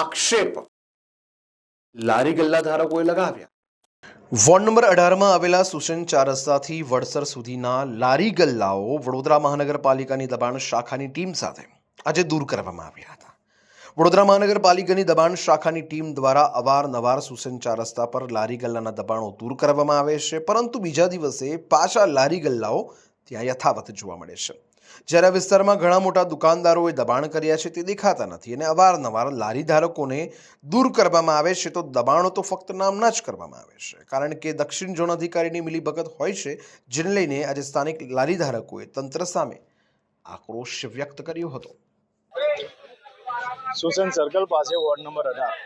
આક્ષેપ લારી ગલ્લા ધારકોએ લગાવ્યા. વોર્ડ નંબર અઢારમાં આવેલા સુસન ચાર રસ્તાથી સુધીના લારી ગલ્લાઓ વડોદરા મહાનગરપાલિકાની દબાણ શાખાની ટીમ સાથે આજે દૂર કરવામાં આવ્યા હતા. વડોદરા મહાનગરપાલિકાની દબાણ શાખાની ટીમ દ્વારા અવારનવાર સુસન ચાર રસ્તા પર લારી ગલ્લાના દબાણો દૂર કરવામાં આવે છે, પરંતુ બીજા દિવસે પાછા લારી ગલ્લાઓ ત્યાં યથાવત જોવા મળે છે. જ્યારે આ વિસ્તારમાં ઘણા મોટા દુકાનદારોએ દબાણ કર્યા છે, તે દેખાતા નથી અને અવારનવાર લારી ધારકોને દૂર કરવામાં આવે છે, તો દબાણો તો ફક્ત નામના જ કરવામાં આવે છે. કારણ કે દક્ષિણ ઝોન અધિકારીની મિલીભગત હોય છે, જેને લઈને આજે સ્થાનિક લારી ધારકોએ તંત્ર સામે આક્રોશ વ્યક્ત કર્યો હતો. સુસન સર્કલ પાસે વોર્ડ નંબર અઢાર.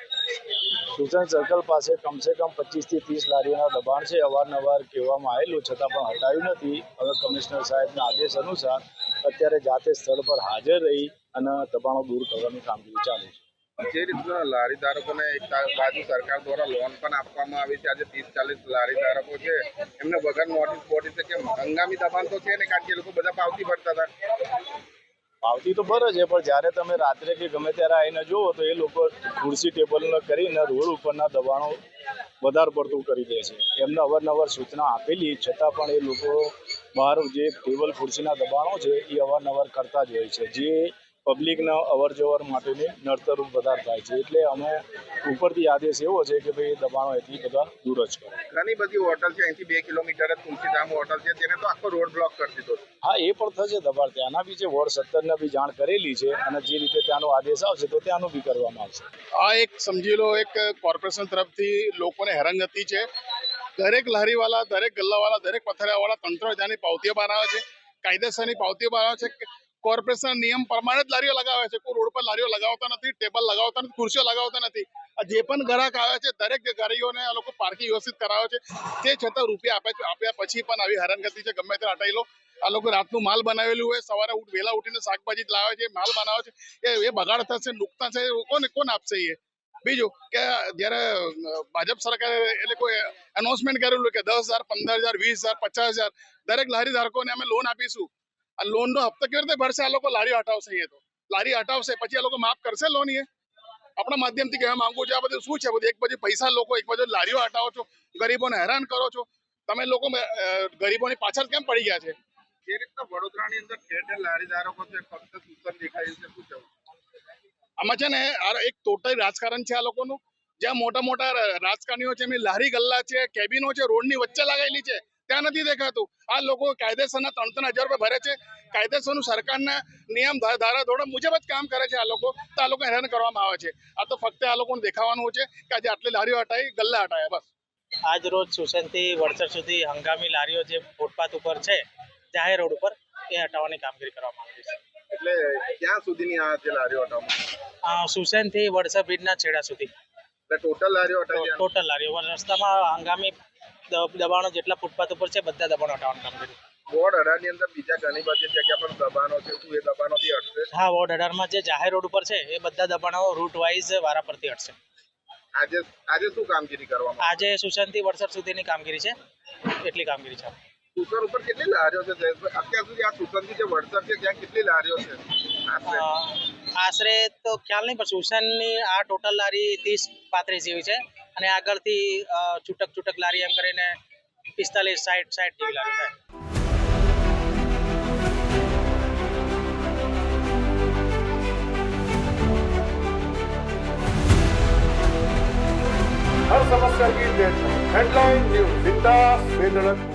સુસન સર્કલ પાસે કમસે કમ પચીસથી ત્રીસ લારીઓના દબાણ છે. અવારનવાર કહેવામાં આવેલું, છતાં પણ હટાયું નથી. હવે કમિશનર સાહેબના આદેશ અનુસાર અત્યારે જાતે સ્થળ પર હાજર રહી અને દબાણો દૂર કરવાની કામગીરી ચાલુ છે. જે રીતના લારી ધારકોને એક બાજુ સરકાર દ્વારા લોન પણ આપવામાં આવી છે. આજે ત્રીસ ચાલીસ લારી ધારકો છે. એમને વગર નોટિસ બોટિસ કે હંગામી દબાણ તો છે ને કારણ કે એ લોકો બધા પાવતી ભરતા હતા. પાવતી તો બરાબર છે, પણ જ્યારે તમે રાત્રે કે ગમે ત્યારે આવીને જુઓ તો એ લોકો ખુરશી ટેબલ કરીને રોડ ઉપરના દબાણો વધારે પડતું કરી દે છે. એમને અવારનવાર સૂચના આપેલી, છતાં પણ એ લોકો બહાર જે ટેબલ ખુરશીના દબાણો છે, એ અવારનવાર કરતા જ હોય છે. જે પબ્લિકના અવર જવર માટેની નડતર વધાર થાય છે. એટલે અમે ઉપરથી આદેશ એવો છે કે ભાઈ દબાણો એથી બધા દૂર જ કરો. ઘણી બધી હોટલ છે અહીંથી બે કિલોમીટર જ તુલસીધામ હોટલ છે તેને તો આખો રોડ બ્લોક કરી દીધો છે. હા એ પણ થશે દબાણ. ત્યાંના બી જે વોર્ડ સત્તરને બી જાણ કરેલી છે અને જે રીતે ત્યાંનો આદેશ આવશે તો ત્યાંનું બી કરવામાં આવશે. આ એક સમજી લો એક કોર્પોરેશન તરફથી લોકોને હેરાનગતિ છે. દરેક લારીવાળા દરેક ગલ્લાવાળા દરેક પથરાવાળા તંત્ર ત્યાંની પાવતીઓ બનાવે છે. કાયદેસરની પાવતીઓ બનાવે છે. કોર્પોરેશન નિયમ પ્રમાણે જ લારીઓ લગાવે છે. કોઈ રોડ પર લારીઓ લગાવતા નથી, ટેબલ લગાવતા નથી, ખુરશીઓ લગાવતા નથી. જે પણ ગ્રાહક આવે છે, દરેક ગાડીઓને આ લોકો પાર્કિંગ વ્યવસ્થિત કરાવે છે. તે છતાં રૂપિયા આપે છે, આપ્યા પછી પણ આવી હેરાનગતિ છે. ગમે તે હટાઈ લો. આ લોકો રાતનું માલ બનાવેલું હોય, સવારે ઉઠ- વહેલા ઉઠીને શાકભાજી લાવે છે, માલ બનાવે છે. એ બગાડ થશે, નુકસાન છે કોને કોણ આપશે એ? બીજું કે જ્યારે ભાજપ સરકારે એટલે કોઈ એનાઉન્સમેન્ટ કરેલું કે દસ હજાર, પંદર હજાર, વીસ હજાર, પચાસ હજાર, દરેક લારી ધારકોને અમે લોન આપીશું. આ લોનનો હપ્તો કેવી રીતે ભરશે? આ લોકો લારી હટાવશે એ તો. લારી હટાવશે પછી આ લોકો માફ કરશે લોન એ આપણા માધ્યમથી કહેવા માંગુ છું આ બધું શું છે? બધું એક બાજુ પૈસા લોકો એક બાજુ લારીઓ હટાવો છો ગરીબોને હેરાન કરો છો. તમે લોકો ગરીબોની પાછળ કેમ પડી ગયા છે? જે રીતના વડોદરાની અંદર ઠેર ઠેર લારી ધારકો છે ફક્ત સૂચન દેખાયું છે શું કહેવું? આમાં છે ને આ એક ટોટલ રાજકારણ છે આ લોકોનું. જ્યાં મોટા મોટા રાજકારણીઓ છે એમની લારી ગલ્લા છે કેબિનો છે રોડની વચ્ચે લગાવેલી છે. ત્યાં નથી દેખાતું. આ લોકો કાયદેસરના ત્રણ ત્રણ હજાર રૂપિયા ભરે છે. કાયદેસરનું સરકારના નિયમ ધારા ધોરણ મુજબ જ કામ કરે છે આ લોકો. તો આ લોકો હેરાન કરવામાં આવે છે. આ તો ફક્ત આ લોકોને દેખાવાનું છે કે આજે આટલી લારીઓ હટાવી ગલ્લા હટાયા બસ. આજ રોજ સુસનથી વડસર સુધી હંગામી લારીઓ જે ફૂટપાથ ઉપર છે જાહેર રોડ ઉપર એ હટાવવાની કામગીરી કરવામાં આવી છે. એટલે ક્યાં સુધીની આ જે લારીઓ હટાવવામાં આ વડસર બ્રિજના છેડા સુધી. એટલે ટોટલ લારીઓ હટાવી ટોટલ લારીઓ. રસ્તામાં હંગામી દબાણો જેટલા ફૂટપાથ ઉપર છે બધા દબાણો હટાવવાનું કામ કર્યું. વોર્ડ અઢારની અંદર બીજા ઘણી બધી જગ્યા પર દબાણો છે શું એ દબાણો બી હટશે? હા વોર્ડ અઢારમાં જે જાહેર રોડ ઉપર છે એ બધા દબાણો રૂટ વાઇઝ વારા પરથી હટશે. આજે આજે શું કામગીરી કરવામાં આજે સુસનથી વડસર સુધીની કામગીરી છે એટલી કામગીરી છે. સુસન ઉપર કેટલી લારીઓ છે અત્યાર સુધી આ સુસનથી જે વડસર છે ત્યાં કેટલી લારીઓ છે? આશરે? તો ખ્યાલ નહીં પણ સુશાનની આ ટોટલ લારી ત્રીસ પાંત્રીસ જેવી છે. અને આગળથી અ, છૂટક છૂટક લારી એમ કરીને પિસ્તાલીસ સાઠ સાઠ જેવી લારી થાય हर समस्या की डेडलाइन हेडलाइन न्यूज बिंदास बेधड़क